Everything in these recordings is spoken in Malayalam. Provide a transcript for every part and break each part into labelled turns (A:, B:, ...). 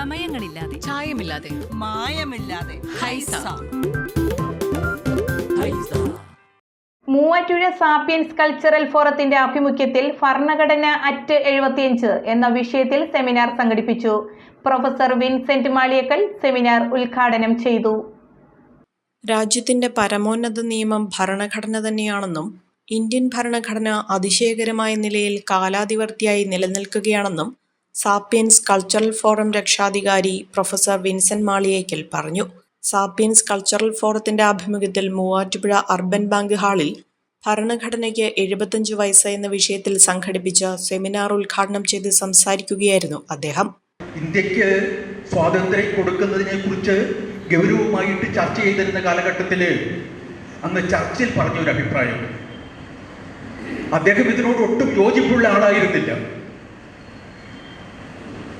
A: ചമയങ്ങളില്ലാതെ
B: ചായമില്ലാതെ.
C: മായമില്ലാതെ.
B: ഹൈസ.
D: മൂവാറ്റുപുഴ സാപ്പിയൻസ് കൾച്ചറൽ ഫോറത്തിന്റെ ആഭിമുഖ്യത്തിൽ ഭരണഘടന അറ്റ് എഴുപത്തിയഞ്ച് എന്ന വിഷയത്തിൽ സെമിനാർ സംഘടിപ്പിച്ചു. പ്രൊഫസർ വിൻസെന്റ് മാളിയക്കൽ സെമിനാർ ഉദ്ഘാടനം ചെയ്തു.
E: രാജ്യത്തിന്റെ പരമോന്നത നിയമം ഭരണഘടന തന്നെയാണെന്നും ഇന്ത്യൻ ഭരണഘടന അതിശയകരമായ നിലയിൽ കാലാതിവർത്തിയായി നിലനിൽക്കുകയാണെന്നും സാപ്പിയൻസ് കൾച്ചറൽ ഫോറം രക്ഷാധികാരി പ്രൊഫസർ വിൻസെന്റ് മാളിയേക്കൽ പറഞ്ഞു. സാപ്പിയൻസ് കൾച്ചറൽ ഫോറത്തിന്റെ ആഭിമുഖ്യത്തിൽ മൂവാറ്റുപുഴ അർബൻ ബാങ്ക് ഹാളിൽ ഭരണഘടനയ്ക്ക് എഴുപത്തഞ്ച് വയസ്സ് എന്ന വിഷയത്തിൽ സംഘടിപ്പിച്ച സെമിനാർ ഉദ്ഘാടനം ചെയ്ത് സംസാരിക്കുകയായിരുന്നു അദ്ദേഹം.
F: ഇന്ത്യയ്ക്ക് സ്വാതന്ത്ര്യം കൊടുക്കുന്നതിനെ കുറിച്ച് ഗൗരവമായിട്ട് ചർച്ച ചെയ്തിരുന്ന കാലഘട്ടത്തിൽ അന്ന് ചർച്ചിൽ പറഞ്ഞ ഒരു അഭിപ്രായം അദ്ദേഹം ഇതിനോട് ഒട്ടും യോജിപ്പുള്ള ആളായിരുന്നില്ല.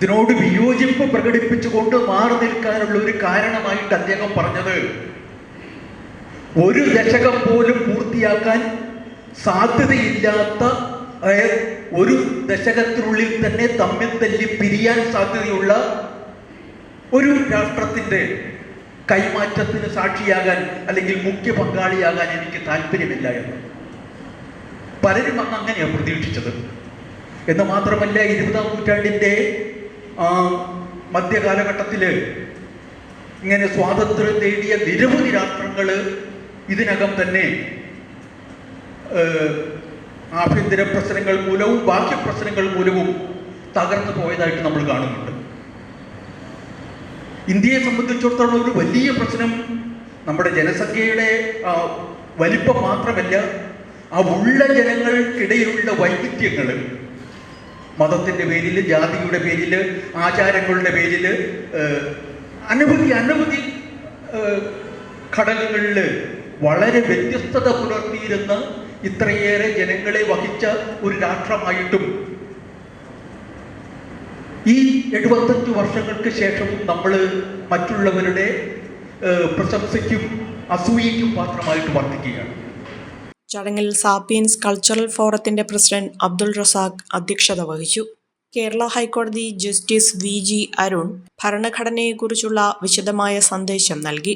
F: ഇതിനോട് വിയോജിപ്പ് പ്രകടിപ്പിച്ചുകൊണ്ട് മാറി നിൽക്കാനുള്ള ഒരു കാരണമായിട്ട് അദ്ദേഹം പറഞ്ഞത്. ഒരു ദശകം പോലും പൂർത്തിയാക്കാൻ സാധ്യതയില്ലാത്ത ഒരു ദശകത്തിനുള്ളിൽ തന്നെ തമ്മിൽ തല്ലി പിരിയാൻ സാധ്യതയുള്ള ഒരു രാഷ്ട്രത്തിന്റെ കൈമാറ്റത്തിന് സാക്ഷിയാകാൻ അല്ലെങ്കിൽ മുഖ്യ പങ്കാളിയാകാൻ എനിക്ക് താല്പര്യമില്ല എന്ന്. പലരും അങ്ങനെയാണ് പ്രതീക്ഷിച്ചത്. എന്ന് മാത്രമല്ല ഇരുപതാം നൂറ്റാണ്ടിന്റെ ആ, മധ്യകാലഘട്ടത്തിൽ ഇങ്ങനെ സ്വാതന്ത്ര്യം നേടിയ നിരവധി രാഷ്ട്രങ്ങൾ ഇതിനകം തന്നെ ആഭ്യന്തര പ്രശ്നങ്ങൾ മൂലവും ബാഹ്യ പ്രശ്നങ്ങൾ മൂലവും തകർന്നു പോയതായിട്ട് നമ്മൾ കാണുന്നുണ്ട്. ഇന്ത്യയെ സംബന്ധിച്ചിടത്തോളം ഒരു വലിയ പ്രശ്നം നമ്മുടെ ജനസംഖ്യയുടെ വലിപ്പം മാത്രമല്ല ആ ഉള്ള ജനങ്ങൾക്കിടയിലുള്ള വൈവിധ്യങ്ങൾ മതത്തിന്റെ പേരിൽ ജാതിയുടെ പേരിൽ ആചാരങ്ങളുടെ പേരിൽ അനവധി അനവധി ഘടകങ്ങളിൽ വളരെ വ്യത്യസ്തത പുലർത്തിയിരുന്ന ഇത്രയേറെ ജനങ്ങളെ വഹിച്ച ഒരു രാഷ്ട്രമായിട്ടും ഈ എഴുപത്തഞ്ച് വർഷങ്ങൾക്ക് ശേഷവും നമ്മൾ മറ്റുള്ളവരുടെ പ്രശംസയ്ക്കും അസൂയയ്ക്കും പാത്രമായിട്ട് വർദ്ധിക്കുകയാണ്
E: ചടങ്ങിൽ സാപ്പിയൻസ് കൾച്ചറൽ ഫോറത്തിന്റെ പ്രസിഡന്റ് അബ്ദുൾ റസാഖ് അധ്യക്ഷത വഹിച്ചു. കേരള ഹൈക്കോടതി ജസ്റ്റിസ് വി ജി അരുൺ ഭരണഘടനയെക്കുറിച്ചുള്ള വിശദമായ സന്ദേശം നൽകി.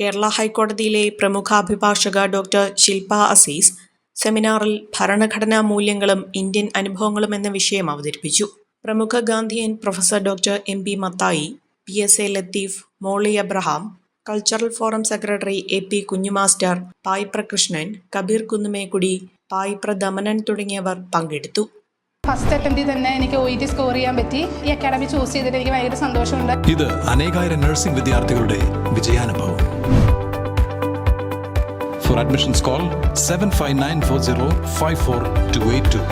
E: കേരള ഹൈക്കോടതിയിലെ പ്രമുഖ അഭിഭാഷക ഡോക്ടർ ശില്പ അസീസ് സെമിനാറിൽ ഭരണഘടനാ മൂല്യങ്ങളും ഇന്ത്യൻ അനുഭവങ്ങളും എന്ന വിഷയം അവതരിപ്പിച്ചു. പ്രമുഖ Gandhian professor doctor M P Mathai P S A Latheef Moly Abraham cultural forum secretary A P കുഞ്ഞുമാസ്റ്റർ Paipra Krishnan Kabeer Kunnumekkudi Paipra Damanan തുടങ്ങിയവർ പങ്കെടുത്തു.
G: ഫസ്റ്റ് അറ്റംപ്റ്റിൽ തന്നെ എനിക്ക് ഒ ടി സ്കോർ ചെയ്യാൻ പറ്റി. ഈ അക്കാഡമി ചൂസ് ചെയ്തിട്ട് എനിക്ക് ഭയങ്കര സന്തോഷമുണ്ട്.
H: ഇത് അനേകായിരം നഴ്സിംഗ് വിദ്യാർത്ഥികളുടെ വിജയാനുഭവം. For admissions call seven five nine four zero five four two eight two